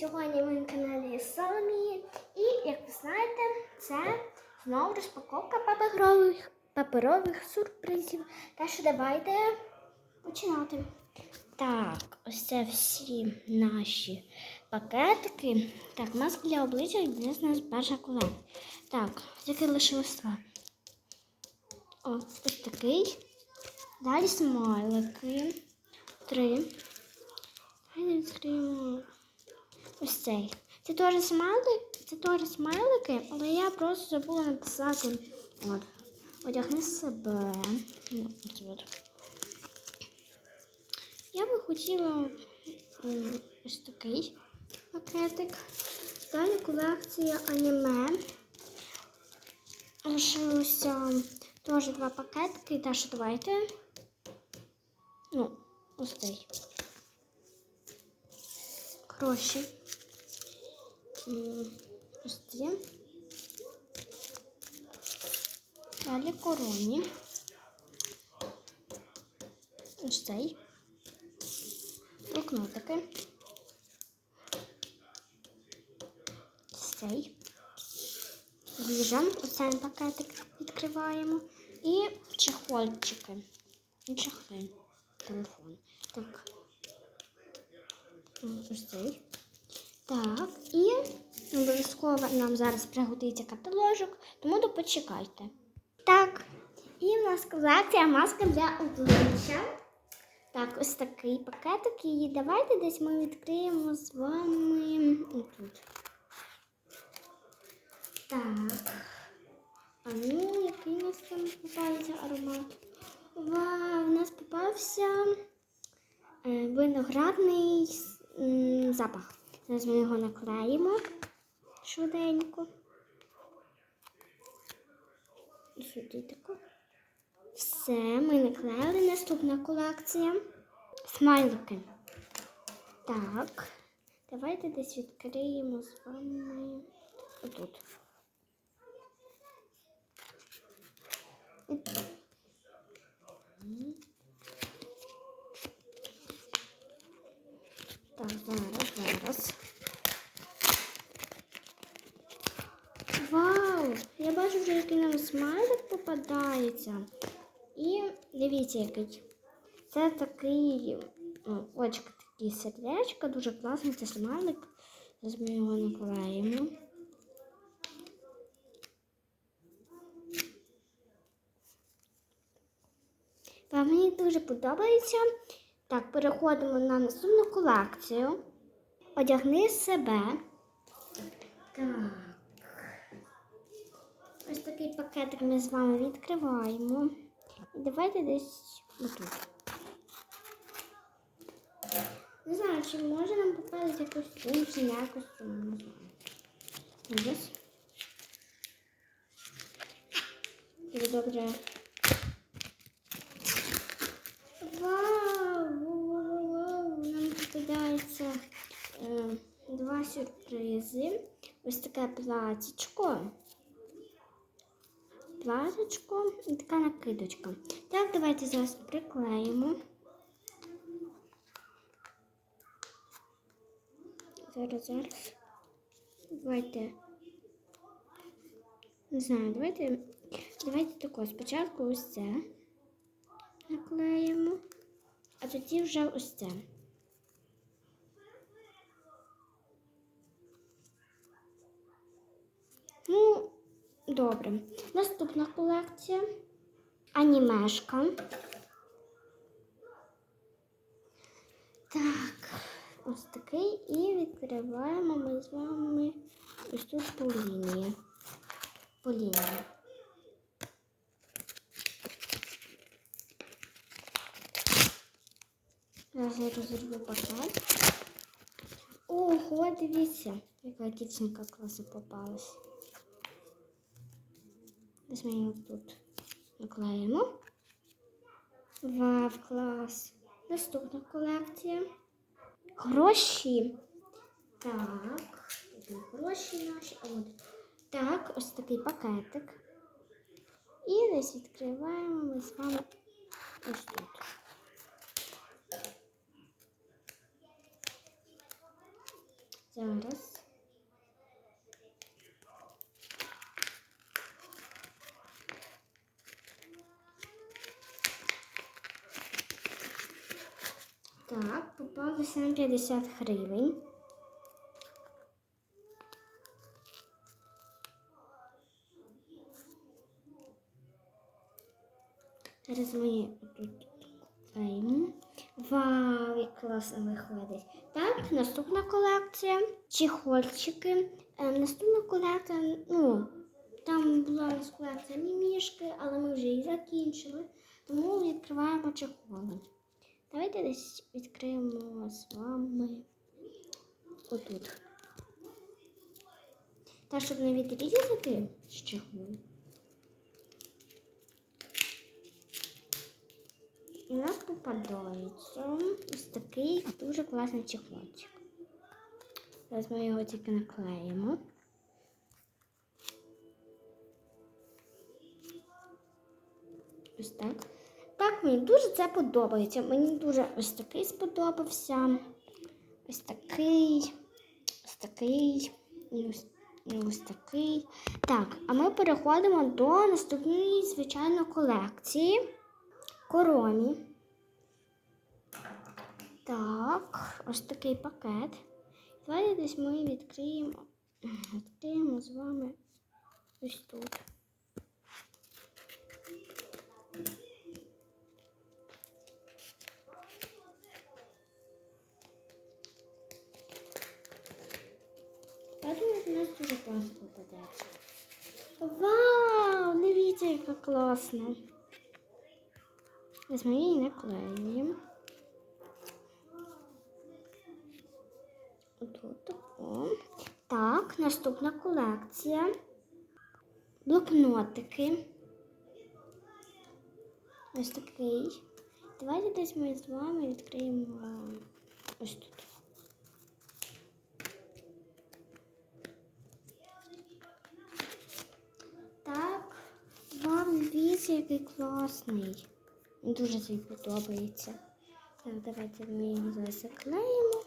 Сьогодні ми на каналі Соломії. І як ви знаєте, це знову розпаковка паперових, паперових сюрпризів. Так що давайте починати. Так, ось це всі наші пакетики. Так, маска для обличчя і у нас перша кола. Так, тільки лишилось два. О, ось такий. Далі смайлики. Три. Давайте відкриємо ось цей. Це теж смайлики, це теж смайлики, але я просто забула написати. От. Одягни себе. Ну, ось от. Я би хотіла ось такий пакетик. Далі колекція аніме. Лишилося теж два пакетики. Що давайте. Ну, ось цей. Гроші. Ось. Далі короні. Ось цей. Блокнотики. Ось цей. Віжен. Оцей пакетик відкриваємо. І чехольчики. І чехли. Телефон. Так. Ось цей. Так, і обов'язково нам зараз приготується каталожок, тому то почекайте. Так, і в нас колекція маска для обличчя. Так, ось такий пакетик. І давайте десь ми відкриємо з вами тут. Так. А ну, який у нас там попався аромат? Вау, у нас попався е, виноградний запах. Зараз ми його наклеїмо швиденько. Сюди тако. Все, ми наклеїли. Наступна колекція. Смайлики. Так. Давайте десь відкриємо з вами отут. Так, зараз, зараз. Вау! Я бачу вже, який нам смайлик попадається. І дивіться, який. Це такий ну, очка такі сердечка, дуже класний це смайлик. Зараз ми його наклеїмо. Вам мені дуже подобається. Так, переходимо на наступну колекцію. Одягни себе. Так. Ось такий пакетик ми з вами відкриваємо. І давайте десь отут. Не знаю, чи може нам попадати костюм, чи не костюм, не знаю. Ось. Дуже добре. Вау! Вау! Нам попадається е, два сюрпризи. Ось таке платічко. Платочко і така накидочка. Так, давайте зараз приклеїмо. Зараз, зараз. Давайте. Не знаю, давайте. Давайте тако. Спочатку ось це наклеїмо, а тоді вже ось це. Ну, Добре. Наступна колекція. Анімешка. Так, ось такий. І відкриваємо ми з вами ось тут по лінії. По лінії. Зараз я розірву пакет. Ого, дивіться, яка дівчинка класно попалась. Десь ми її тут наклеїмо. Вау, клас. Наступна колекція. Гроші. Так, гроші наші. От. Так, ось такий пакетик. І десь відкриваємо ми з вами ось тут. Зараз. Так, попалося на 50 гривень. Зараз ми тут клеїмо. Вау, як класно виходить. Так, наступна колекція. Чехольчики. Е, наступна колекція, ну, там була у нас колекція мімішки, але ми вже її закінчили. Тому відкриваємо чехоли. Давайте десь відкриємо з вами отут. Та, щоб не відрізати з. І у нас попадається ось такий дуже класний чехольчик. Зараз ми його тільки наклеїмо. Ось так. Так, мені дуже це подобається. Мені дуже ось такий сподобався. Ось такий, ось такий, і ось, і ось такий. Так, а ми переходимо до наступної, звичайно, колекції. Коромі. Так, ось такий пакет. Давайте десь ми відкриємо. Відкриємо з вами ось тут. Я думаю, у нас дуже класно попадеться. Вау! Дивіться, яка класна. Ось ми її наклеюємо. Отут тако. Так, наступна колекція. Блокнотики. Ось такий. Давайте десь ми з вами відкриємо ось тут. Так, вам дивіться, який класний. Мені Дуже цей подобається. Так, давайте ми його зараз заклеїмо.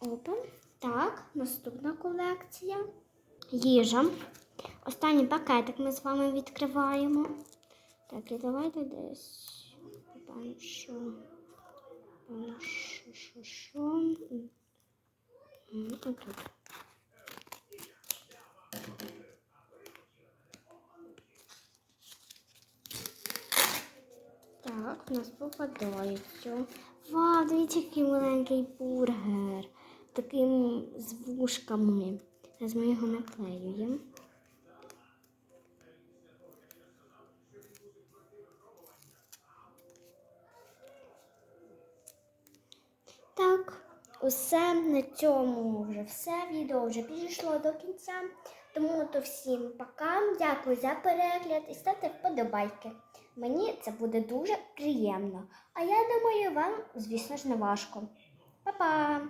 Опа. Так, наступна колекція. Їжа. Останній пакетик ми з вами відкриваємо. Так, і давайте десь. Пану що. Що, що, що. Так, у нас попадається. Вау, дивіться, який маленький бургер. Таким з вушками. Зараз ми його наклеюємо. Так, усе на цьому вже все. Відео вже підійшло до кінця. Тому то всім пока. Дякую за перегляд і ставте вподобайки. Мені це буде дуже приємно. А я думаю, вам, звісно ж, не важко. Па-па!